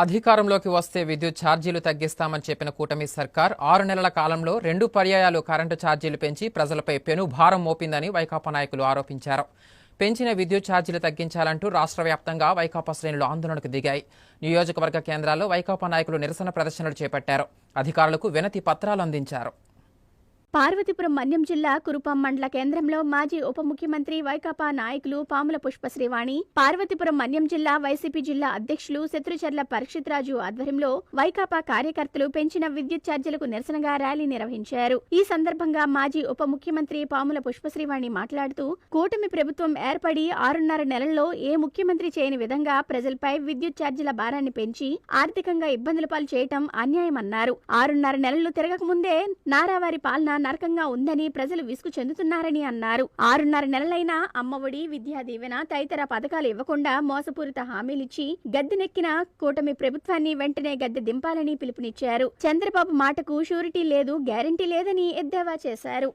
అధికారంలోకి వస్తే విద్యుత్ ఛార్జీలు తగ్గిస్తామని చెప్పిన కూటమి సర్కార్ ఆరు నెలల కాలంలో రెండు పర్యాయాలు కరెంటు ఛార్జీలు పెంచి ప్రజలపై పెను భారం మోపిందని వైకాపా నాయకులు ఆరోపించారు. పెంచిన విద్యుత్ ఛార్జీలు తగ్గించాలంటూ రాష్ట్ర వ్యాప్తంగా వైకాపా శ్రేణులు ఆందోళనకు దిగాయి. నియోజకవర్గ కేంద్రాల్లో వైకాపా నాయకులు నిరసన ప్రదర్శనలు చేపట్టారు. అధికారులకు వినతి పత్రాలు అందించారు. పార్వతీపురం మన్యం జిల్లా కురుపాం మండల కేంద్రంలో మాజీ ఉప ముఖ్యమంత్రి వైకాపా నాయకులు పాముల పుష్పశ్రీవాణి పార్వతీపురం మన్యం జిల్లా వైసీపీ జిల్లా అధ్యక్షులు శత్రుచర్ల పరీక్షిత్ రాజు ఆధ్వర్యంలో వైకాపా కార్యకర్తలు పెంచిన విద్యుత్ ఛార్జీలకు నిరసనగా ర్యాలీ నిర్వహించారు. ఈ సందర్భంగా మాజీ ఉప ముఖ్యమంత్రి పాముల పుష్పశ్రీవాణి మాట్లాడుతూ కూటమి ప్రభుత్వం ఏర్పడి ఆరున్నర నెలల్లో ఏ ముఖ్యమంత్రి చేయని విధంగా ప్రజలపై విద్యుత్ ఛార్జీల భారాన్ని పెంచి ఆర్థికంగా ఇబ్బందుల పాలు చేయటం అన్యాయమన్నారు. ఆరున్నర నెలలు తిరగకముందే నారావారి పాలన నరకంగా ఉందని ప్రజలు విసుగు చెందుతున్నారని అన్నారు. ఆరున్నర నెలలైనా అమ్మఒడి విద్యా దీవెన తదితర పథకాలు ఇవ్వకుండా మోసపూరిత హామీలిచ్చి గద్దెనెక్కిన కూటమి ప్రభుత్వాన్ని వెంటనే గద్దె దింపాలని పిలుపునిచ్చారు. చంద్రబాబు మాటకు షూరిటీ లేదు గ్యారంటీ లేదని ఎద్దేవా చేశారు.